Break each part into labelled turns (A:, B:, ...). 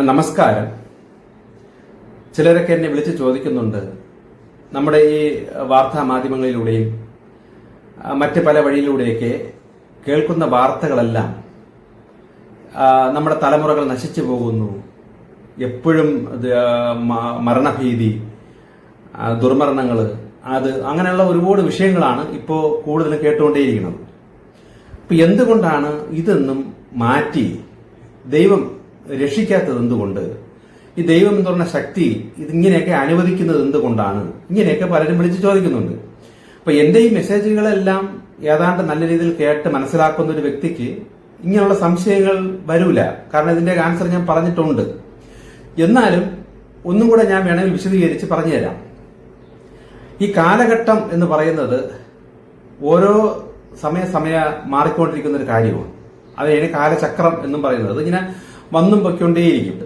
A: നമസ്കാരം. ചിലരൊക്കെ എന്നെ വിളിച്ച് ചോദിക്കുന്നുണ്ട്. നമ്മുടെ ഈ വാർത്താ മാധ്യമങ്ങളിലൂടെയും മറ്റ് പല വഴിയിലൂടെയൊക്കെ കേൾക്കുന്ന വാർത്തകളെല്ലാം നമ്മുടെ തലമുറകൾ നശിച്ചു പോകുന്നു. എപ്പോഴും മരണഭീതി ദുർമരണങ്ങൾ അത് അങ്ങനെയുള്ള ഒരുപാട് വിഷയങ്ങളാണ് ഇപ്പോൾ കൂടുതൽ കേട്ടുകൊണ്ടേയിരിക്കുന്നത്. അപ്പൊ എന്തുകൊണ്ടാണ് ഇതൊന്നും മാറ്റി ദൈവം രക്ഷിക്കാത്തത് എന്തുകൊണ്ട്? ഈ ദൈവം എന്ന് പറഞ്ഞ ശക്തി ഇതിങ്ങനെയൊക്കെ അനുവദിക്കുന്നത് എന്തുകൊണ്ടാണ്? ഇങ്ങനെയൊക്കെ പലരും വിളിച്ച് ചോദിക്കുന്നുണ്ട്. അപ്പൊ എന്റെ ഈ മെസ്സേജുകളെല്ലാം ഏതാണ്ട് നല്ല രീതിയിൽ കേട്ട് മനസ്സിലാക്കുന്ന ഒരു വ്യക്തിക്ക് ഇങ്ങനെയുള്ള സംശയങ്ങൾ വരൂല. കാരണം ഇതിന്റെ ആൻസർ ഞാൻ പറഞ്ഞിട്ടുണ്ട്. എന്നാലും ഒന്നും കൂടെ ഞാൻ വേണമെങ്കിൽ വിശദീകരിച്ച് പറഞ്ഞുതരാം. ഈ കാലഘട്ടം എന്ന് പറയുന്നത് ഓരോ സമയ സമയ മാറിക്കൊണ്ടിരിക്കുന്ന ഒരു കാര്യമാണ്. അതിന് കാലചക്രം എന്നും പറയുന്നത്. ഇങ്ങനെ വന്നും പൊയ്ക്കൊണ്ടേയിരിക്കും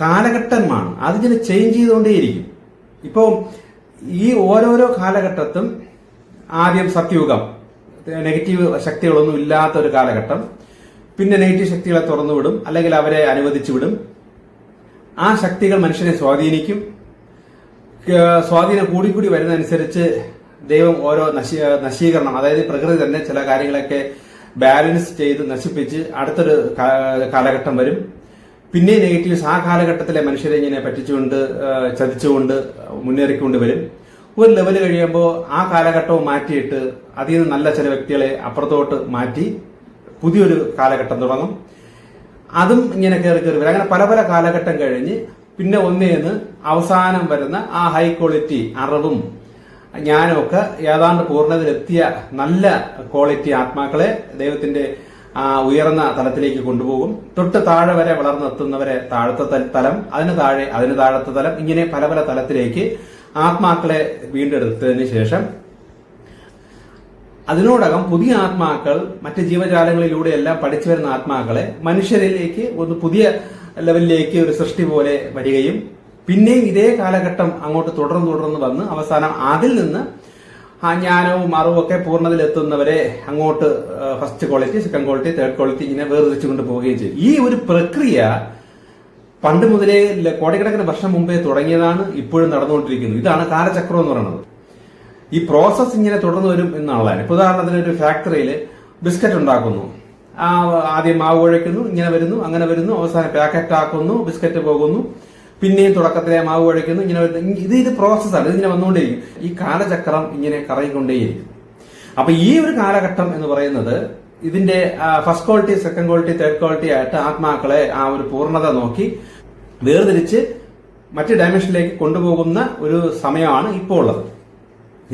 A: കാലഘട്ടമാണ്. അതിങ്ങനെ ചേഞ്ച് ചെയ്തുകൊണ്ടേയിരിക്കും. ഇപ്പോൾ ഈ ഓരോരോ കാലഘട്ടത്തും ആദ്യം സത്യയുഗം നെഗറ്റീവ് ശക്തികളൊന്നും ഇല്ലാത്ത ഒരു കാലഘട്ടം. പിന്നെ നെഗറ്റീവ് ശക്തികളെ തുറന്നുവിടും. അല്ലെങ്കിൽ അവരെ അനുവദിച്ചു വിടും ആ ശക്തികൾ മനുഷ്യനെ സ്വാധീനിക്കും. സ്വാധീനം കൂടിക്കൂടി വരുന്നതനുസരിച്ച് ദൈവം ഓരോ നശീ നശീകരണം അതായത് പ്രകൃതി തന്നെ ചില കാര്യങ്ങളൊക്കെ ബാലൻസ് ചെയ്ത് നശിപ്പിച്ച് അടുത്തൊരു കാലഘട്ടം വരും. പിന്നെ നെഗറ്റീവ്സ് ആ കാലഘട്ടത്തിലെ മനുഷ്യരെ ഇങ്ങനെ പറ്റിച്ചുകൊണ്ട് ചതിച്ചുകൊണ്ട് മുന്നേറിക്കൊണ്ട് വരും. ഒരു ലെവൽ കഴിയുമ്പോൾ ആ കാലഘട്ടവും മാറ്റിയിട്ട് അതിൽ നിന്ന് നല്ല ചില വ്യക്തികളെ അപ്പുറത്തോട്ട് മാറ്റി പുതിയൊരു കാലഘട്ടം തുടങ്ങും. അതും ഇങ്ങനെ കയറി കയറി വരും. അങ്ങനെ പല പല കാലഘട്ടം കഴിഞ്ഞ് പിന്നെ ഒന്നേന്ന് അവസാനം വരുന്ന ആ ഹൈ ക്വാളിറ്റി അറിവും ജ്ഞാനവും ഒക്കെ ഏതാണ്ട് പൂർണതയിലെത്തിയ നല്ല ക്വാളിറ്റി ആത്മാക്കളെ ദൈവത്തിന്റെ ആ ഉയർന്ന തലത്തിലേക്ക് കൊണ്ടുപോകും. തൊട്ട് താഴെ വരെ വളർന്നെത്തുന്നവരെ താഴത്തെ തല- അതിന് താഴെ അതിന് താഴത്തെ തലം ഇങ്ങനെ പല പല തലത്തിലേക്ക് ആത്മാക്കളെ വീണ്ടെടുത്തതിന് ശേഷം അതിനോടകം പുതിയ ആത്മാക്കൾ മറ്റ് ജീവജാലങ്ങളിലൂടെ എല്ലാം പഠിച്ചു വരുന്ന ആത്മാക്കളെ മനുഷ്യരിലേക്ക് ഒന്ന് പുതിയ ലെവലിലേക്ക് ഒരു സൃഷ്ടി പോലെ വരികയും പിന്നെയും ഇതേ കാലഘട്ടം അങ്ങോട്ട് തുടർന്ന് തുടർന്ന് വന്ന് അവസാനം അതിൽ നിന്ന് ആ ജ്ഞാനവും അറിവും ഒക്കെ പൂർണതയിലെത്തുന്നവരെ അങ്ങോട്ട് first quality second quality third quality ഇങ്ങനെ വേർതിരിച്ചുകൊണ്ട് പോവുകയും ചെയ്യും ഈ ഒരു പ്രക്രിയ പണ്ട് മുതലേ കോടിക്കണക്കിന് വർഷം മുമ്പേ തുടങ്ങിയതാണ് ഇപ്പോഴും നടന്നുകൊണ്ടിരിക്കുന്നത് ഇതാണ് കാലചക്രം എന്ന് പറയുന്നത്. ഈ പ്രോസസ് ഇങ്ങനെ തുടർന്നു വരും എന്നുള്ളതാണ് ഇപ്പൊ ഉദാഹരണത്തിന് ഒരു ഫാക്ടറിയിൽ ബിസ്ക്കറ്റ് ഉണ്ടാക്കുന്നു. ആദ്യം മാവ് കുഴയ്ക്കുന്നു ഇങ്ങനെ വരുന്നു അങ്ങനെ വരുന്നു അവസാനം പാക്കറ്റ് ആക്കുന്നു ബിസ്ക്കറ്റ് പോകുന്നു. പിന്നെയും തുടക്കത്തിലെ മാവ് കുഴയ്ക്കുന്നു ഇങ്ങനെ ഇത് ഇത് പ്രോസസ്സാണ് ഇതിങ്ങനെ വന്നുകൊണ്ടേയിരിക്കും. ഈ കാലചക്രം ഇങ്ങനെ കറങ്ങിക്കൊണ്ടേയിരിക്കും. അപ്പൊ ഈ ഒരു കാലഘട്ടം എന്ന് പറയുന്നത് ഇതിന്റെ first quality second quality third quality ആയിട്ട് ആത്മാക്കളെ ആ ഒരു പൂർണത നോക്കി വേർതിരിച്ച് മറ്റു ഡയമെൻഷനിലേക്ക് കൊണ്ടുപോകുന്ന ഒരു സമയമാണ് ഇപ്പോൾ ഉള്ളത്.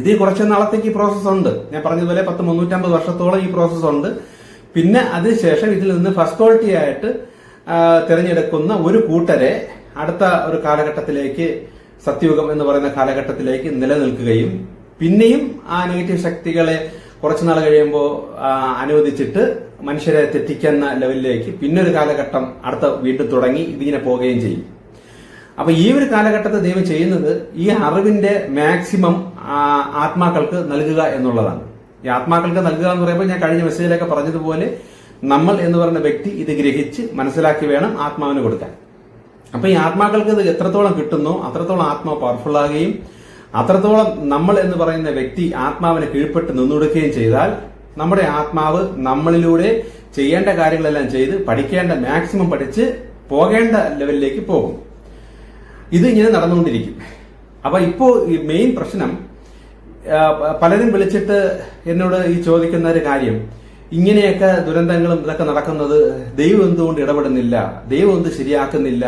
A: ഇത് കുറച്ച് നാളത്തേക്ക് ഈ പ്രോസസ് ഉണ്ട്. ഞാൻ പറഞ്ഞതുപോലെ പത്ത് മുന്നൂറ്റമ്പത് വർഷത്തോളം ഈ പ്രോസസ് ഉണ്ട്. പിന്നെ അതിനുശേഷം ഇതിൽ നിന്ന് ഫസ്റ്റ് ക്വാളിറ്റി ആയിട്ട് തിരഞ്ഞെടുക്കുന്ന ഒരു കൂട്ടരെ അടുത്ത ഒരു കാലഘട്ടത്തിലേക്ക് സത്യയുഗം എന്ന് പറയുന്ന കാലഘട്ടത്തിലേക്ക് നിലനിൽക്കുകയും പിന്നെയും ആ നെഗറ്റീവ് ശക്തികളെ കുറച്ചു നാൾ കഴിയുമ്പോൾ അനുവദിച്ചിട്ട് മനുഷ്യരെ തെറ്റിക്കുന്ന ലെവലിലേക്ക് പിന്നൊരു കാലഘട്ടം അടുത്ത വീണ്ടും തുടങ്ങി ഇതിങ്ങനെ പോവുകയും ചെയ്യും. അപ്പൊ ഈ ഒരു കാലഘട്ടത്തെ ദൈവം ചെയ്യുന്നത് ഈ അറിവിന്റെ മാക്സിമം ആത്മാക്കൾക്ക് നൽകുക എന്നുള്ളതാണ്. ഈ ആത്മാക്കൾക്ക് നൽകുക എന്ന് പറയുമ്പോൾ ഞാൻ കഴിഞ്ഞ മെസ്സേജിലൊക്കെ പറഞ്ഞതുപോലെ നമ്മൾ എന്ന് പറയുന്ന വ്യക്തി ഇത് ഗ്രഹിച്ച് മനസ്സിലാക്കി വേണം ആത്മാവിന് കൊടുക്കാൻ. അപ്പൊ ഈ ആത്മാക്കൾക്ക് ഇത് എത്രത്തോളം കിട്ടുന്നു അത്രത്തോളം ആത്മാവ് പവർഫുൾ ആകുകയും അത്രത്തോളം നമ്മൾ എന്ന് പറയുന്ന വ്യക്തി ആത്മാവിനെ കീഴ്പ്പെട്ട് നിന്നുകൊടുക്കുകയും ചെയ്താൽ നമ്മുടെ ആത്മാവ് നമ്മളിലൂടെ ചെയ്യേണ്ട കാര്യങ്ങളെല്ലാം ചെയ്ത് പഠിക്കേണ്ട മാക്സിമം പഠിച്ച് പോകേണ്ട ലെവലിലേക്ക് പോകും. ഇത് ഇങ്ങനെ നടന്നുകൊണ്ടിരിക്കും. അപ്പൊ ഇപ്പോ ഈ മെയിൻ പ്രശ്നം പലരും വിളിച്ചിട്ട് എന്നോട് ഈ ചോദിക്കുന്ന ഒരു കാര്യം ഇങ്ങനെയൊക്കെ ദുരന്തങ്ങളും ഇതൊക്കെ നടക്കുന്നത് ദൈവം എന്തുകൊണ്ട് ഇടപെടുന്നില്ല? ദൈവം എന്ത് ശരിയാക്കുന്നില്ല?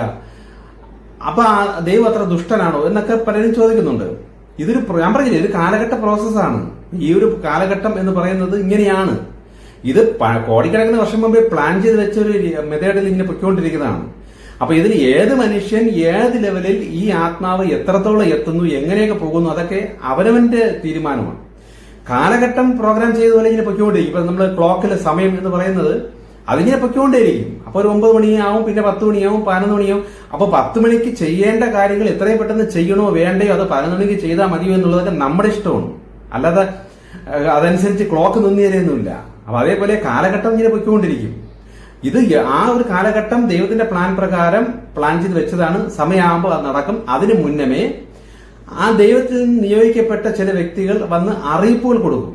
A: അപ്പൊ ദൈവം അത്ര ദുഷ്ടനാണോ എന്നൊക്കെ പലരും ചോദിക്കുന്നുണ്ട്. ഇതൊരു ഞാൻ പറഞ്ഞില്ലേ ഒരു കാലഘട്ട പ്രോസസ്സാണ് ഈ ഒരു കാലഘട്ടം എന്ന് പറയുന്നത് ഇങ്ങനെയാണ്. ഇത് കോടിക്കണക്കിന് വർഷം മുമ്പേ പ്ലാൻ ചെയ്ത് വെച്ച ഒരു മെത്തേഡിൽ ഇങ്ങനെ പൊയ്ക്കൊണ്ടിരിക്കുന്നതാണ്. അപ്പൊ ഇതിൽ ഏത് മനുഷ്യൻ ഏത് ലെവലിൽ ഈ ആത്മാവ് എത്രത്തോളം എത്തുന്നു എങ്ങനെയൊക്കെ പോകുന്നു അതൊക്കെ അവനവന്റെ തീരുമാനമാണ്. കാലഘട്ടം പ്രോഗ്രാം ചെയ്തതുപോലെ ഇങ്ങനെ പൊയ്ക്കൊണ്ടിരിക്കും. ഇപ്പൊ നമ്മൾ ക്ലോക്കിലെ സമയം എന്ന് പറയുന്നത് അതിങ്ങനെ പൊയ്ക്കൊണ്ടേയിരിക്കും. അപ്പൊ ഒരു ഒമ്പത് മണിയാവും പിന്നെ പത്ത് മണിയാവും പതിനൊന്ന് മണിയാവും. അപ്പൊ പത്ത് മണിക്ക് ചെയ്യേണ്ട കാര്യങ്ങൾ എത്രയും പെട്ടെന്ന് ചെയ്യണോ വേണ്ടയോ അത് പതിനൊന്ന് മണിക്ക് ചെയ്താൽ മതിയോ എന്നുള്ളതൊക്കെ നമ്മുടെ ഇഷ്ടമാണ്. അല്ലാതെ അതനുസരിച്ച് ക്ലോക്ക് നിന്നു തരുന്നില്ല അപ്പൊ അതേപോലെ കാലഘട്ടം ഇങ്ങനെ പൊയ്ക്കൊണ്ടിരിക്കും. ഇത് ആ ഒരു കാലഘട്ടം ദൈവത്തിന്റെ പ്ലാൻ പ്രകാരം പ്ലാൻ ചെയ്ത് വെച്ചതാണ്. സമയമാകുമ്പോൾ അത് നടക്കും. അതിനു മുന്നമേ ആ ദൈവത്തിൽ നിയോഗിക്കപ്പെട്ട ചില വ്യക്തികൾ വന്ന് അറിയിപ്പുകൾ കൊടുക്കും.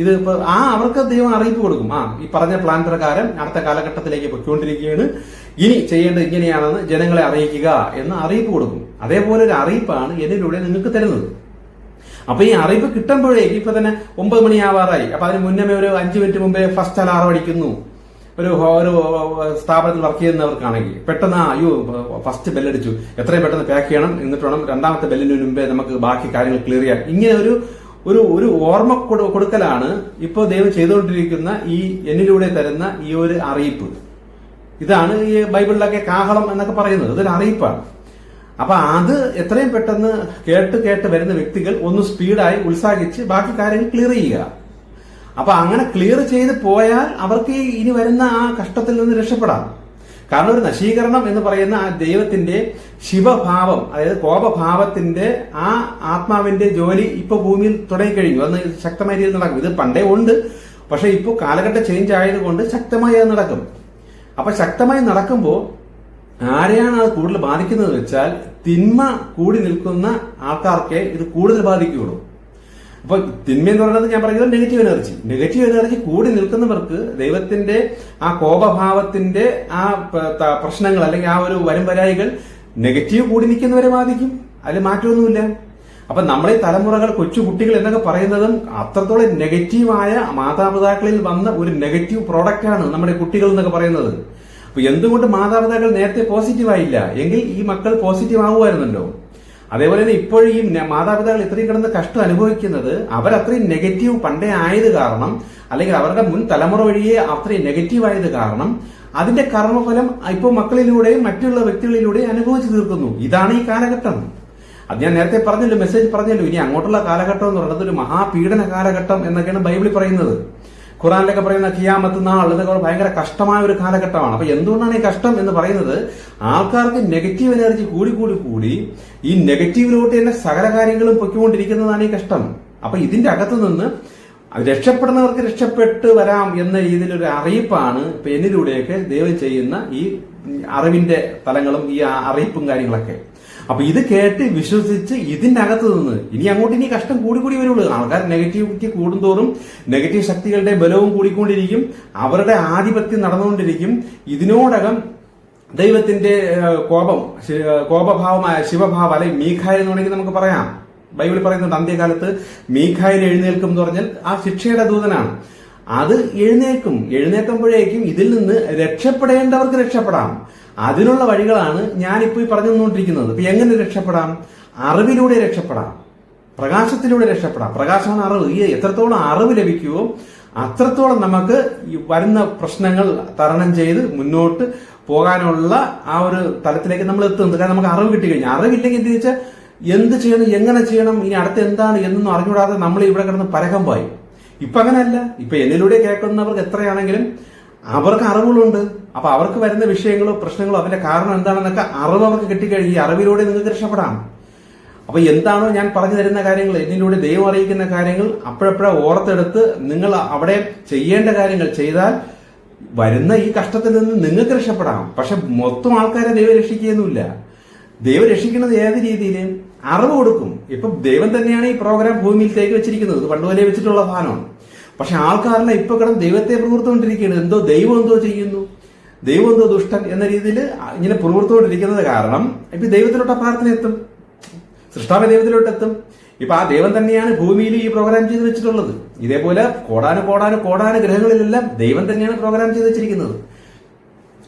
A: ഇത് ഇപ്പൊ ആ അവർക്ക് ദൈവം അറിയിപ്പ് കൊടുക്കും. ആ ഈ പറഞ്ഞ പ്ലാൻ പ്രകാരം അടുത്ത കാലഘട്ടത്തിലേക്ക് പൊയ്ക്കൊണ്ടിരിക്കുകയാണ്. ഇനി ചെയ്യേണ്ടത് ഇങ്ങനെയാണെന്ന് ജനങ്ങളെ അറിയിക്കുക എന്ന് അറിയിപ്പ് കൊടുക്കും. അതേപോലെ ഒരു അറിയിപ്പാണ് എന്നിലൂടെ നിങ്ങൾക്ക് തരുന്നത്. അപ്പൊ ഈ അറിയിപ്പ് കിട്ടുമ്പോഴേക്ക് ഇപ്പൊ തന്നെ ഒമ്പത് മണിയാവാറായി. അപ്പൊ അതിന് മുന്നമേ ഒരു അഞ്ചു മിനിറ്റ് മുമ്പേ ഫസ്റ്റ് അലാറം അടിക്കുന്നു. ഒരു ഒരു സ്ഥാപനത്തിൽ വർക്ക് ചെയ്യുന്നവർക്കാണെങ്കിൽ പെട്ടെന്ന് അയ്യോ ഫസ്റ്റ് ബെല്ലടിച്ചു എത്രയും പെട്ടെന്ന് പാക്ക് ചെയ്യണം. എന്നിട്ട് വേണം രണ്ടാമത്തെ ബെല്ലിന് മുമ്പേ നമുക്ക് ബാക്കി കാര്യങ്ങൾ ക്ലിയർ ചെയ്യാം ഇങ്ങനെ ഒരു ഒരു ഒരു ഓർമ്മ കൊടുക്കലാണ് ഇപ്പോൾ ദൈവം ചെയ്തുകൊണ്ടിരിക്കുന്ന ഈ എന്നിലൂടെ തരുന്ന ഈ ഒരു അറിയിപ്പ്. ഇതാണ് ഈ ബൈബിളിലൊക്കെ കാഹളം എന്നൊക്കെ പറയുന്നത്. ഇതൊരു അറിയിപ്പാണ്. അപ്പൊ അത് എത്രയും പെട്ടെന്ന് കേട്ട് കേട്ട് വരുന്ന വ്യക്തികൾ ഒന്ന് സ്പീഡായി ഉത്സാഹിച്ച് ബാക്കി കാര്യങ്ങൾ ക്ലിയർ ചെയ്യുക. അപ്പൊ അങ്ങനെ ക്ലിയർ ചെയ്ത് പോയാൽ അവർക്ക് ഇനി വരുന്ന ആ കഷ്ടത്തിൽ നിന്ന് രക്ഷപ്പെടാം. കാരണം ഒരു നശീകരണം എന്ന് പറയുന്ന ആ ദൈവത്തിന്റെ ശിവഭാവം അതായത് കോപഭാവത്തിന്റെ ആ ആത്മാവിന്റെ ജോലി ഇപ്പൊ ഭൂമിയിൽ തുടങ്ങിക്കഴിഞ്ഞു. അത് ശക്തമായ രീതിയിൽ നടക്കും. ഇത് പണ്ടേ ഉണ്ട്. പക്ഷെ ഇപ്പോൾ കാലഘട്ടം ചേഞ്ച് ആയതുകൊണ്ട് ശക്തമായി അത് നടക്കും. അപ്പൊ ശക്തമായി നടക്കുമ്പോൾ ആരെയാണ് അത് കൂടുതൽ ബാധിക്കുന്നത് വെച്ചാൽ തിന്മ കൂടി നിൽക്കുന്ന ആൾക്കാർക്കേ ഇത് കൂടുതൽ ബാധിക്കുകയുള്ളൂ. അപ്പൊ തിന്മ എന്ന് പറയുന്നത് ഞാൻ പറയുന്നത് നെഗറ്റീവ് എനർജി നെഗറ്റീവ് എനർജി കൂടി നിൽക്കുന്നവർക്ക് ദൈവത്തിന്റെ ആ കോപഭാവത്തിന്റെ ആ പ്രശ്നങ്ങൾ അല്ലെങ്കിൽ ആ ഒരു വരും വരായികൾ നെഗറ്റീവ് കൂടി നിൽക്കുന്നവരെ ബാധിക്കും. അതിൽ മാറ്റമൊന്നുമില്ല. അപ്പൊ നമ്മളെ തലമുറകൾ കൊച്ചു കുട്ടികൾ എന്നൊക്കെ പറയുന്നതും അത്രത്തോളം നെഗറ്റീവായ മാതാപിതാക്കളിൽ വന്ന ഒരു നെഗറ്റീവ് പ്രോഡക്റ്റ് ആണ് നമ്മുടെ കുട്ടികൾ എന്നൊക്കെ പറയുന്നത്. അപ്പൊ എന്തുകൊണ്ട് മാതാപിതാക്കൾ നേരത്തെ പോസിറ്റീവ് ആയില്ല? എങ്കിൽ ഈ മക്കൾ പോസിറ്റീവ് ആവുമായിരുന്നല്ലോ. അതേപോലെ തന്നെ ഇപ്പോഴും ഈ മാതാപിതാക്കൾ ഇത്രയും കിടന്ന് കഷ്ടം അനുഭവിക്കുന്നത് അവരത്രയും നെഗറ്റീവ് പണ്ടേ ആയത് കാരണം അല്ലെങ്കിൽ അവരുടെ മുൻ തലമുറ വഴിയെ അത്രയും നെഗറ്റീവ് ആയത് കാരണം അതിന്റെ കർമ്മഫലം ഇപ്പോൾ മക്കളിലൂടെയും മറ്റുള്ള വ്യക്തികളിലൂടെയും അനുഭവിച്ചു തീർക്കുന്നു. ഇതാണ് ഈ കാലഘട്ടം. അത് ഞാൻ നേരത്തെ പറഞ്ഞല്ലോ മെസ്സേജ് പറഞ്ഞല്ലോ ഇനി അങ്ങോട്ടുള്ള കാലഘട്ടം എന്ന് പറയുന്നത് ഒരു മഹാപീഡന കാലഘട്ടം എന്നൊക്കെയാണ് ബൈബിളിൽ പറയുന്നത്. ഖുറാനിലൊക്കെ പറയുന്ന കിയാമത്ത് നാൾ എന്നൊക്കെ ഭയങ്കര കഷ്ടമായ ഒരു കാലഘട്ടമാണ്. അപ്പൊ എന്തുകൊണ്ടാണ് ഈ കഷ്ടം എന്ന് പറയുന്നത്? ആൾക്കാർക്ക് നെഗറ്റീവ് എനർജി കൂടി കൂടി കൂടി ഈ നെഗറ്റീവിലോട്ട് തന്നെ സകല കാര്യങ്ങളും പൊയ്ക്കൊണ്ടിരിക്കുന്നതാണ് ഈ കഷ്ടം. അപ്പൊ ഇതിന്റെ അകത്തു നിന്ന് രക്ഷപ്പെടുന്നവർക്ക് രക്ഷപ്പെട്ട് വരാം എന്ന രീതിയിലൊരു അറിയിപ്പാണ് ഇപ്പൊ എന്നിലൂടെയൊക്കെ ദൈവം ചെയ്യുന്ന ഈ അറിവിന്റെ തലങ്ങളും ഈ അറിയിപ്പും കാര്യങ്ങളൊക്കെ. അപ്പൊ ഇത് കേട്ട് വിശ്വസിച്ച് ഇതിന്റെ അകത്ത് നിന്ന് ഇനി അങ്ങോട്ട് ഇനി കഷ്ടം കൂടി കൂടി വരുള്ളൂ. ആൾക്കാർ നെഗറ്റിവിറ്റി കൂടുന്തോറും നെഗറ്റീവ് ശക്തികളുടെ ബലവും കൂടിക്കൊണ്ടിരിക്കും. അവരുടെ ആധിപത്യം നടന്നുകൊണ്ടിരിക്കും. ഇതിനോടകം ദൈവത്തിന്റെ കോപം കോപഭാവമായ ശിവഭാവം അല്ലെങ്കിൽ മീഖായ എന്ന് വേണമെങ്കിൽ നമുക്ക് പറയാം. ബൈബിൾ പറയുന്നത് അന്ത്യകാലത്ത് മീഖായൽ എഴുന്നേൽക്കും എന്ന് പറഞ്ഞാൽ ആ ശിക്ഷയുടെ ദൂതനാണ്. അത് എഴുന്നേൽക്കും. എഴുന്നേൽക്കുമ്പോഴേക്കും ഇതിൽ നിന്ന് രക്ഷപ്പെടേണ്ടവർക്ക് രക്ഷപ്പെടാം. അതിനുള്ള വഴികളാണ് ഞാനിപ്പോ ഈ പറഞ്ഞു തന്നുകൊണ്ടിരിക്കുന്നത് ഇപ്പൊ എങ്ങനെ രക്ഷപ്പെടാം? അറിവിലൂടെ രക്ഷപ്പെടാം. പ്രകാശത്തിലൂടെ രക്ഷപ്പെടാം. പ്രകാശമാണ് അറിവ്. ഈ എത്രത്തോളം അറിവ് ലഭിക്കുമോ അത്രത്തോളം നമുക്ക് ഈ വരുന്ന പ്രശ്നങ്ങൾ തരണം ചെയ്ത് മുന്നോട്ട് പോകാനുള്ള ആ ഒരു തലത്തിലേക്ക് നമ്മൾ എത്തുന്നത് കാരണം നമുക്ക് അറിവ് കിട്ടി കഴിഞ്ഞാൽ അറിവില്ലെങ്കിൽ എന്ത് വെച്ചാൽ എന്ത് ചെയ്യണം എങ്ങനെ ചെയ്യണം ഇനി അടുത്ത എന്താണ് എന്നൊന്നും അറിഞ്ഞുകൂടാതെ നമ്മൾ ഇവിടെ കിടന്ന് പരകം പോയി. ഇപ്പൊ അങ്ങനെയല്ല. ഇപ്പൊ എന്നിലൂടെ കേൾക്കുന്നവർക്ക് എത്രയാണെങ്കിലും അവർക്ക് അറിവുകളുണ്ട്. അപ്പൊ അവർക്ക് വരുന്ന വിഷയങ്ങളോ പ്രശ്നങ്ങളോ അതിന്റെ കാരണം എന്താണെന്നൊക്കെ അറിവ് അവർക്ക് കിട്ടിക്കഴിഞ്ഞ് ഈ അറിവിലൂടെ നിങ്ങൾക്ക് രക്ഷപ്പെടാം. അപ്പൊ എന്താണോ ഞാൻ പറഞ്ഞു തരുന്ന കാര്യങ്ങൾ എന്നിലൂടെ ദൈവം അറിയിക്കുന്ന കാര്യങ്ങൾ അപ്പോഴപ്പോഴെ ഓർത്തെടുത്ത് നിങ്ങൾ അവിടെ ചെയ്യേണ്ട കാര്യങ്ങൾ ചെയ്താൽ വരുന്ന ഈ കഷ്ടത്തിൽ നിന്ന് നിങ്ങൾക്ക് രക്ഷപ്പെടാം. പക്ഷെ മൊത്തം ആൾക്കാരെ ദൈവം രക്ഷിക്കുകയൊന്നുമില്ല. ദൈവം രക്ഷിക്കുന്നത് ഏത് രീതിയിൽ അറിവ് കൊടുക്കും. ഇപ്പൊ ദൈവം തന്നെയാണ് ഈ പ്രോഗ്രാം ഭൂമിയിലേക്ക് വെച്ചിരിക്കുന്നത്. പണ്ടുപോലെ വെച്ചിട്ടുള്ള സാധനമാണ്. പക്ഷെ ആൾക്കാരെല്ലാം ഇപ്പൊ കിടന്ന് ദൈവത്തെ പ്രവർത്തിക്കൊണ്ടിരിക്കുകയാണ് എന്തോ ദൈവം എന്തോ ചെയ്യുന്നു. ദൈവം എന്തോ ദുഷ്ടൻ എന്ന രീതിയിൽ ഇങ്ങനെ പ്രവർത്തിക്കൊണ്ടിരിക്കുന്നത് കാരണം ഇപ്പൊ ദൈവത്തിലോട്ട് പ്രാർത്ഥന എത്തും. സൃഷ്ടാവ് ദൈവത്തിലോട്ട് എത്തും. ഇപ്പൊ ആ ദൈവം തന്നെയാണ് ഭൂമിയിൽ ഈ പ്രോഗ്രാം ചെയ്ത് വെച്ചിട്ടുള്ളത്. ഇതേപോലെ കോടാനു കോടാനു കോടാനു ഗ്രഹങ്ങളിലെല്ലാം ദൈവം തന്നെയാണ് പ്രോഗ്രാം ചെയ്ത് വെച്ചിരിക്കുന്നത്.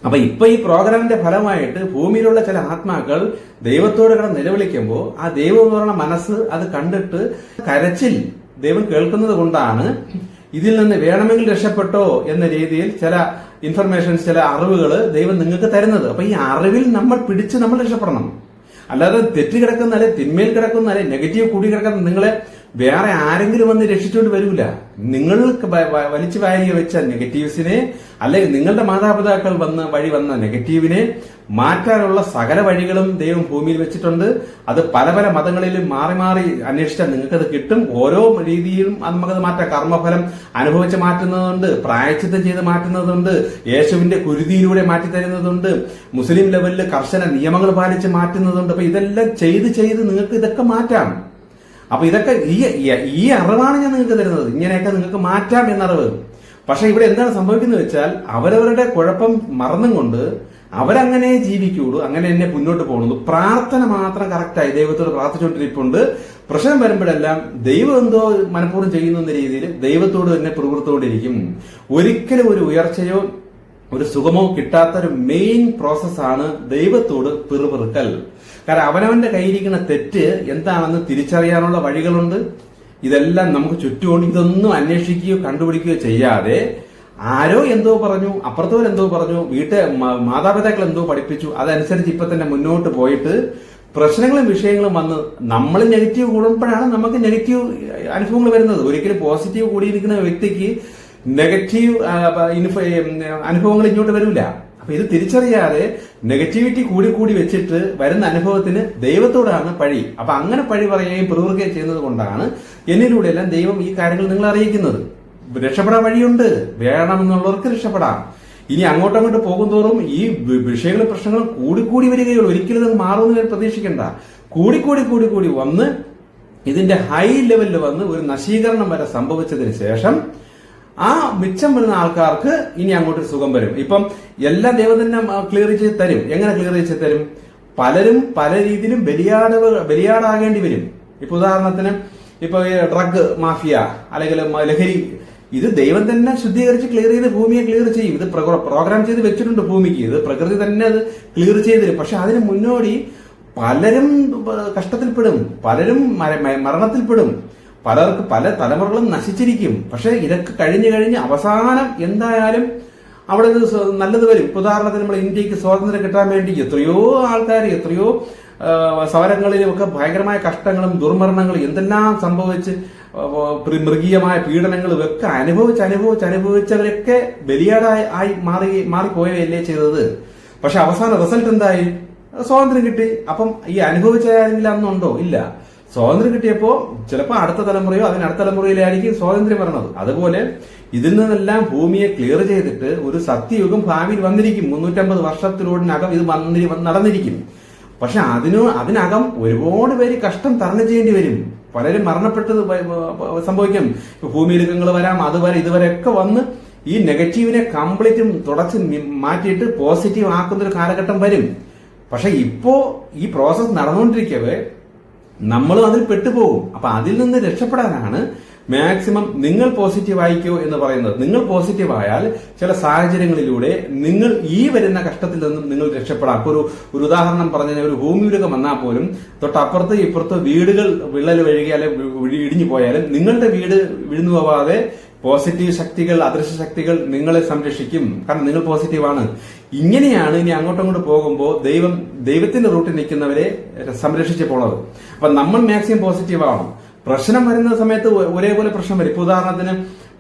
A: അപ്പൊ ഇപ്പൊ ഈ പ്രോഗ്രാമിന്റെ ഫലമായിട്ട് ഭൂമിയിലുള്ള ചില ആത്മാക്കൾ ദൈവത്തോട് കിടന്ന് നിലവിളിക്കുമ്പോൾ ആ ദൈവം എന്ന് പറയുന്ന മനസ്സ് അത് കണ്ടിട്ട് കരച്ചിൽ ദൈവം കേൾക്കുന്നത് കൊണ്ടാണ് ഇതിൽ നിന്ന് വേണമെങ്കിൽ രക്ഷപ്പെട്ടോ എന്ന രീതിയിൽ ചില ഇൻഫർമേഷൻസ് ചില അറിവുകൾ ദൈവം നിങ്ങൾക്ക് തരുന്നത്. അപ്പൊ ഈ അറിവിൽ നമ്മൾ പിടിച്ച് നമ്മൾ രക്ഷപ്പെടണം. അല്ലാതെ തെറ്റ് കിടക്കുന്ന അല്ലെ തിന്മയിൽ കിടക്കുന്ന അല്ലെ നെഗറ്റീവ് കൂടി കിടക്കുന്ന നിങ്ങളെ വേറെ ആരെങ്കിലും വന്ന് രക്ഷിച്ചുകൊണ്ട് വരില്ല നിങ്ങൾ വലിച്ചു വാരിയ വെച്ച നെഗറ്റീവ്സിനെ അല്ലെങ്കിൽ നിങ്ങളുടെ മാതാപിതാക്കൾ വന്ന് വഴി വന്ന നെഗറ്റീവിനെ മാറ്റാനുള്ള സകല വഴികളും ദൈവം ഭൂമിയിൽ വെച്ചിട്ടുണ്ട്. അത് പല പല മതങ്ങളിലും മാറി മാറി അന്വേഷിച്ചാൽ നിങ്ങൾക്കത് കിട്ടും. ഓരോ രീതിയിലും നമുക്കത് മാറ്റാം. കർമ്മഫലം അനുഭവിച്ച് മാറ്റുന്നതുണ്ട് പ്രായച്ചിത്തം ചെയ്ത് മാറ്റുന്നതുണ്ട് യേശുവിന്റെ കുരുതിയിലൂടെ മാറ്റി തരുന്നതുണ്ട് മുസ്ലിം ലെവലിൽ കർശന നിയമങ്ങൾ പാലിച്ച് മാറ്റുന്നതുണ്ട്. അപ്പൊ ഇതെല്ലാം ചെയ്ത് ചെയ്ത് നിങ്ങൾക്ക് ഇതൊക്കെ മാറ്റാം. അപ്പൊ ഇതൊക്കെ ഈ- ഈ അറിവാണ് ഞാൻ നിങ്ങൾക്ക് തരുന്നത്. ഇങ്ങനെയൊക്കെ നിങ്ങൾക്ക് മാറ്റാം എന്നറിവ്. പക്ഷെ ഇവിടെ എന്താണ് സംഭവിക്കുന്നത് വെച്ചാൽ അവരവരുടെ കുഴപ്പം മറന്നും കൊണ്ട് അവരങ്ങനെ ജീവിക്കുള്ളൂ അങ്ങനെ എന്നെ മുന്നോട്ട് പോകുന്നു പ്രാർത്ഥന മാത്രം കറക്റ്റായി ദൈവത്തോട് പ്രാർത്ഥിച്ചുകൊണ്ടിരിപ്പുണ്ട്. പ്രശ്നം വരുമ്പോഴെല്ലാം ദൈവം എന്തോ മനഃപൂർവം ചെയ്യുന്നു രീതിയിൽ ദൈവത്തോട് തന്നെ പ്രവൃത്തോടിരിക്കും ഒരിക്കലും ഒരു ഉയർച്ചയോ ഒരു സുഖമോ കിട്ടാത്ത ഒരു മെയിൻ പ്രോസസ്സാണ് ദൈവത്തോട് പിറുപിറുക്കൽ. കാരണം അവനവന്റെ കയ്യിരിക്കുന്ന തെറ്റ് എന്താണെന്ന് തിരിച്ചറിയാനുള്ള വഴികളുണ്ട്. ഇതെല്ലാം നമുക്ക് ചുറ്റുമുണ്ട് ഇതൊന്നും അന്വേഷിക്കുകയോ കണ്ടുപിടിക്കുകയോ ചെയ്യാതെ ആരോ എന്തോ പറഞ്ഞു അപ്പുറത്തവർ എന്തോ പറഞ്ഞു വീട്ട് മ- മാതാപിതാക്കൾ എന്തോ പഠിപ്പിച്ചു. അതനുസരിച്ച് ഇപ്പൊ തന്നെ മുന്നോട്ട് പോയിട്ട് പ്രശ്നങ്ങളും വിഷയങ്ങളും വന്ന് നമ്മൾ നെഗറ്റീവ് കൂടുമ്പോഴാണ് നമുക്ക് നെഗറ്റീവ് അനുഭവങ്ങൾ വരുന്നത്. ഒരിക്കലും പോസിറ്റീവ് കൂടിയിരിക്കുന്ന വ്യക്തിക്ക് നെഗറ്റീവ് അനുഭവങ്ങൾ ഇങ്ങോട്ട് വരില്ല അപ്പൊ ഇത് തിരിച്ചറിയാതെ നെഗറ്റിവിറ്റി കൂടി കൂടി വെച്ചിട്ട് വരുന്ന അനുഭവത്തിന് ദൈവത്തോടാണ് പഴി. അപ്പൊ അങ്ങനെ പഴി പറയുകയും പിറുപിറുക്കുകയും ചെയ്യുന്നത് കൊണ്ടാണ് എന്നിലൂടെയെല്ലാം ദൈവം ഈ കാര്യങ്ങൾ നിങ്ങൾ അറിയിക്കുന്നത്. രക്ഷപ്പെടാൻ വഴിയുണ്ട്. വേണമെന്നുള്ളവർക്ക് രക്ഷപ്പെടാം. ഇനി അങ്ങോട്ടും അങ്ങോട്ട് പോകും തോറും ഈ വിഷയങ്ങളും പ്രശ്നങ്ങളും കൂടിക്കൂടി വരികയുള്ളൂ. ഒരിക്കലും ഇത് മാറുമെന്ന് ഞാൻ പ്രതീക്ഷിക്കേണ്ട. കൂടിക്കൂടി കൂടി കൂടി വന്ന് ഇതിന്റെ ഹൈ ലെവലിൽ വന്ന് ഒരു നശീകരണം വരെ സംഭവിച്ചതിന് ശേഷം ആ മിച്ചം വരുന്ന ആൾക്കാർക്ക് ഇനി അങ്ങോട്ട് സുഖം വരും. ഇപ്പം എല്ലാം ദൈവം തന്നെ ക്ലിയർ ചെയ്ത് തരും. എങ്ങനെ ക്ലിയർ ചെയ്ത് തരും? പലരും പല രീതിയിലും ബലിയാട് ബലിയാടാകേണ്ടി വരും. ഇപ്പൊ ഉദാഹരണത്തിന് ഇപ്പൊ ഡ്രഗ് മാഫിയ അല്ലെങ്കിൽ ലഹരി ഇത് ദൈവം തന്നെ ശുദ്ധീകരിച്ച് ക്ലിയർ ചെയ്ത് ഭൂമിയെ ക്ലിയർ ചെയ്യും. ഇത് പ്രോഗ്രാം ചെയ്ത് വെച്ചിട്ടുണ്ട് ഭൂമിക്ക്. ഇത് പ്രകൃതി തന്നെ അത് ക്ലിയർ ചെയ്ത് തരും. പക്ഷെ അതിന് മുന്നോടി പലരും കഷ്ടത്തിൽപ്പെടും. പലരും മരണത്തിൽപ്പെടും. പലർക്ക് പല തലമുറകളും നശിച്ചിരിക്കും. പക്ഷെ ഇതൊക്കെ കഴിഞ്ഞു കഴിഞ്ഞ് അവസാനം എന്തായാലും അവിടെ നല്ലത് വരും. ഉദാഹരണത്തിന് നമ്മൾ ഇന്ത്യയ്ക്ക് സ്വാതന്ത്ര്യം കിട്ടാൻ വേണ്ടി എത്രയോ ആൾക്കാർ എത്രയോ സമരങ്ങളിലും ഒക്കെ ഭയങ്കരമായ കഷ്ടങ്ങളും ദുർമരണങ്ങളും എന്തെല്ലാം സംഭവിച്ച് മൃഗീയമായ പീഡനങ്ങൾ ഒക്കെ അനുഭവിച്ച് അനുഭവിച്ച് അനുഭവിച്ചവരൊക്കെ ബലിയാടായി ആയി മാറി മാറിപ്പോയല്ലേ ചെയ്തത്? പക്ഷെ അവസാന റിസൾട്ട് എന്തായി? സ്വാതന്ത്ര്യം കിട്ടി. അപ്പം ഈ അനുഭവിച്ച അന്നുണ്ടോ ഇല്ല. സ്വാതന്ത്ര്യം കിട്ടിയപ്പോ ചിലപ്പോൾ അടുത്ത തലമുറയോ അതിനടുത്ത തലമുറയിലായിരിക്കും സ്വാതന്ത്ര്യം വരണത്. അതുപോലെ ഇതിൽ നിന്നെല്ലാം ഭൂമിയെ ക്ലിയർ ചെയ്തിട്ട് ഒരു സത്യയുഗം ഭാവിയിൽ വന്നിരിക്കും. മുന്നൂറ്റമ്പത് വർഷത്തിനോടിനകം ഇത് വന്നി നടന്നിരിക്കും. പക്ഷെ അതിനു അതിനകം ഒരുപാട് പേര് കഷ്ടം തരണം ചെയ്യേണ്ടി വരും. പലരും മരണപ്പെട്ടത് സംഭവിക്കും. ഭൂമിയിലുക്കങ്ങൾ വരാം അതുവരെ ഇതുവരെയൊക്കെ വന്ന് ഈ നെഗറ്റീവിനെ കംപ്ലീറ്റും തുടച്ച് മാറ്റിയിട്ട് പോസിറ്റീവ് ആക്കുന്ന ഒരു കാലഘട്ടം വരും. പക്ഷെ ഇപ്പോ ഈ പ്രോസസ് നടന്നുകൊണ്ടിരിക്കവേ നമ്മളും അതിൽ പെട്ടുപോകും. അപ്പൊ അതിൽ നിന്ന് രക്ഷപ്പെടാനാണ് മാക്സിമം നിങ്ങൾ പോസിറ്റീവ് ആയിക്കോ എന്ന് പറയുന്നത്. നിങ്ങൾ പോസിറ്റീവ് ആയാൽ ചില സാഹചര്യങ്ങളിലൂടെ നിങ്ങൾ ഈ വരുന്ന കഷ്ടത്തിൽ നിന്നും നിങ്ങൾ രക്ഷപ്പെടാം. ഇപ്പോൾ ഒരു ഉദാഹരണം പറഞ്ഞ ഒരു ഭൂമിയുലകം വന്നാൽ പോലും തൊട്ടപ്പുറത്ത് ഇപ്പുറത്ത് വീടുകൾ വിള്ളൽ വഴുകിയാലും വി- ഇടിഞ്ഞു പോയാലും നിങ്ങളുടെ വീട് വിഴുന്നു പോവാതെ പോസിറ്റീവ് ശക്തികൾ അദൃശ്യ ശക്തികൾ നിങ്ങളെ സംരക്ഷിക്കും. കാരണം നിങ്ങൾ പോസിറ്റീവാണ് ഇങ്ങനെയാണ് ഇനി അങ്ങോട്ടും അങ്ങോട്ട് പോകുമ്പോൾ ദൈവം ദൈവത്തിന്റെ റൂട്ടിൽ നിൽക്കുന്നവരെ സംരക്ഷിച്ച് പോണത്. അപ്പൊ നമ്മൾ മാക്സിമം പോസിറ്റീവ് ആവണം പ്രശ്നം വരുന്ന സമയത്ത് ഒരേപോലെ പ്രശ്നം വരും. ഇപ്പൊ ഉദാഹരണത്തിന്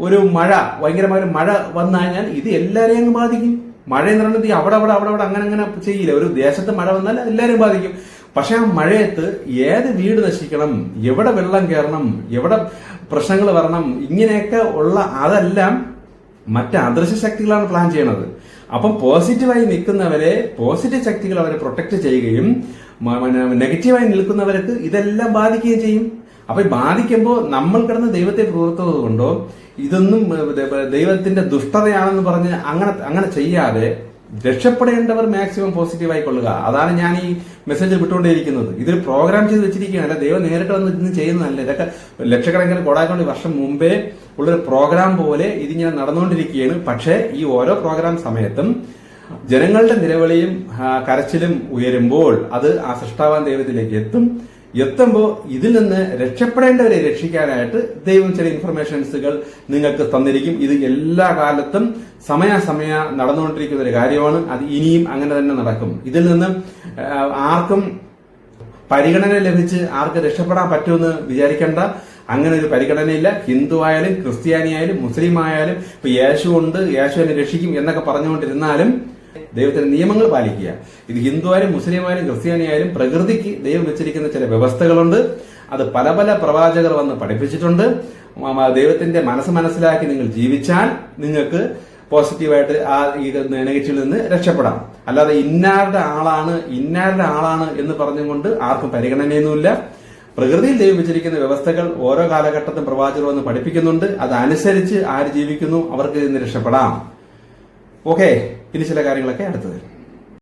A: ഒരു മഴ ഭയങ്കരമായ മഴ വന്നു കഴിഞ്ഞാൽ ഇത് എല്ലാരെയും അങ്ങ് ബാധിക്കും. മഴ എന്ന് പറയുന്നത് അവിടെ അവിടെ അവിടെ അവിടെ അങ്ങനെ അങ്ങനെ ചെയ്യില്ല. ഒരു ദേശത്ത് മഴ വന്നാൽ എല്ലാരെയും ബാധിക്കും. പക്ഷെ ആ മഴയത്ത് ഏത് വീട് നശിക്കണം എവിടെ വെള്ളം കയറണം എവിടെ പ്രശ്നങ്ങൾ വരണം ഇങ്ങനെയൊക്കെ ഉള്ള അതെല്ലാം മറ്റ് അദൃശ്യ ശക്തികളാണ് പ്ലാൻ ചെയ്യണത്. അപ്പം പോസിറ്റീവായി നിൽക്കുന്നവരെ പോസിറ്റീവ് ശക്തികൾ അവരെ പ്രൊട്ടക്ട് ചെയ്യുകയും നെഗറ്റീവായി നിൽക്കുന്നവർക്ക് ഇതെല്ലാം ബാധിക്കുകയും ചെയ്യും. അപ്പൊ ബാധിക്കുമ്പോൾ നമ്മൾ കിടന്ന് ദൈവത്തെ പുറത്തത് കൊണ്ടോ ഇതൊന്നും ദൈവത്തിന്റെ ദുഷ്ടതയാണെന്ന് പറഞ്ഞ് അങ്ങനെ അങ്ങനെ ചെയ്യാതെ രക്ഷപ്പെടേണ്ടവർ മാക്സിമം പോസിറ്റീവായി കൊള്ളുക. അതാണ് ഞാൻ ഈ മെസ്സേജ് വിട്ടുകൊണ്ടേയിരിക്കുന്നത്. ഇതിൽ പ്രോഗ്രാം ചെയ്ത് വെച്ചിരിക്കുകയാണ്. ദൈവം നേരിട്ട് വന്ന് ഇന്ന് ചെയ്യുന്നതല്ല. ഇതൊക്കെ ലക്ഷക്കണക്കിന് കോടാക്കണക്കിന് വർഷം മുമ്പേ ഉള്ളൊരു പ്രോഗ്രാം പോലെ ഇതിങ്ങനെ നടന്നുകൊണ്ടിരിക്കുകയാണ്. പക്ഷേ ഈ ഓരോ പ്രോഗ്രാം സമയത്തും ജനങ്ങളുടെ നിലവിളിയും കരച്ചിലും ഉയരുമ്പോൾ അത് ആ സൃഷ്ടാവാൻ ദൈവത്തിലേക്ക് എത്തും. എത്തുമ്പോൾ ഇതിൽ നിന്ന് രക്ഷപ്പെടേണ്ടവരെ രക്ഷിക്കാനായിട്ട് ദൈവം ചില ഇൻഫർമേഷൻസുകൾ നിങ്ങൾക്ക് തന്നിരിക്കും. ഇത് എല്ലാ കാലത്തും സമയാസമയ നടന്നുകൊണ്ടിരിക്കുന്ന ഒരു കാര്യമാണ്. അത് ഇനിയും അങ്ങനെ തന്നെ നടക്കും. ഇതിൽ നിന്ന് ആർക്കും പരിഗണന ലഭിച്ച് ആർക്ക് രക്ഷപ്പെടാൻ പറ്റുമെന്ന് വിചാരിക്കേണ്ട. അങ്ങനെ ഒരു പരിഗണനയില്ല. ഹിന്ദു ആയാലും ക്രിസ്ത്യാനി ആയാലും മുസ്ലിം ആയാലും ഇപ്പൊ യേശു ഉണ്ട് യേശു എന്നെ രക്ഷിക്കും എന്നൊക്കെ പറഞ്ഞുകൊണ്ടിരുന്നാലും ദൈവത്തിന്റെ നിയമങ്ങൾ പാലിക്കുക. ഇത് ഹിന്ദുവായാലും മുസ്ലിമായാലും ക്രിസ്ത്യാനിയായാലും പ്രകൃതിക്ക് ദൈവം വെച്ചിരിക്കുന്ന ചില വ്യവസ്ഥകളുണ്ട്. അത് പല പല പ്രവാചകർ വന്ന് പഠിപ്പിച്ചിട്ടുണ്ട്. ദൈവത്തിന്റെ മനസ്സ് മനസ്സിലാക്കി നിങ്ങൾ ജീവിച്ചാൽ നിങ്ങൾക്ക് പോസിറ്റീവായിട്ട് ആ ഈ നെഗറ്റീവിൽ നിന്ന് രക്ഷപ്പെടാം. അല്ലാതെ ഇന്നാരുടെ ആളാണ് ഇന്നാരുടെ ആളാണ് എന്ന് പറഞ്ഞുകൊണ്ട് ആർക്കും പരിഗണനയൊന്നുമില്ല. പ്രകൃതിയിൽ ദൈവം വെച്ചിരിക്കുന്ന വ്യവസ്ഥകൾ ഓരോ കാലഘട്ടത്തും പ്രവാചകർ വന്ന് പഠിപ്പിക്കുന്നുണ്ട്. അതനുസരിച്ച് ആര് ജീവിക്കുന്നു അവർക്ക് ഇന്ന് രക്ഷപ്പെടാം. ഓക്കെ? ഇനി ചില കാര്യങ്ങളൊക്കെ അടുത്തത്.